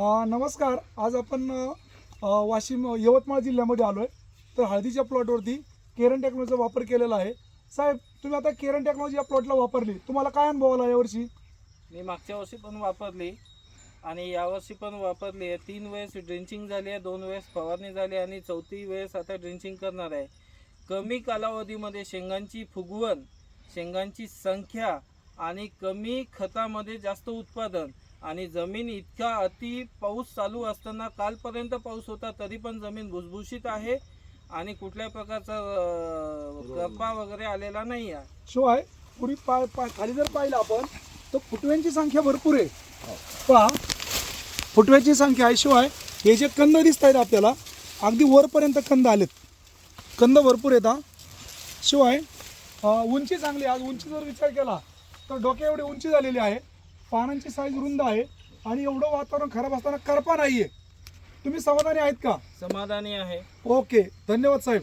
नमस्कार. आज आपण वाशिम यवतमाळ जिल्ह्यामध्ये आलो आहे तर हळदीच्या प्लॉटवरती केरन टेक्नॉलॉजीचा वापर केलेला आहे. साहेब तुम्ही आता केरन टेक्नॉलॉजी या प्लॉटला वापरली. तुम्हाला काय अनुभव आला यावर्षी? मी मागच्या वर्षी पण वापरली आणि यावर्षी पण वापरली आहे. तीन वेळेस ड्रिंचिंग झाली आहे दोन वेळेस फवारणी झाली आहे आणि चौथी वेळेस आता ड्रिंचिंग करणार आहे. कमी कालावधीमध्ये शेंगांची फुगवण शेंगांची संख्या आणि कमी खतामध्ये जास्त उत्पादन आणि जमीन इतका अति पाऊस चालू असताना कालपर्यंत पाऊस होता तरी पण जमीन भुसभुशीत आहे आणि कुठल्या प्रकारचा करपा वगैरे आलेला नाही आहे शिवाय पुढे पाय पाय खाली जर पाहिलं आपण तर फुटव्यांची संख्या भरपूर आहे. पहा फुटव्याची संख्या आहे शिवाय हे जे कंद दिसत आहेत आपल्याला अगदी वरपर्यंत कंद आलेत. कंद भरपूर येतात शिवाय उंची चांगली. आज उंची जर विचार केला तर डोक्या एवढी उंची झालेली आहे. पानांची साईज रुंद आहे आणि एवढं वातावरण खराब असताना करपा नाही आहे तुम्ही समाधानी आहेत का? समाधानी आहे. ओके धन्यवाद साहेब.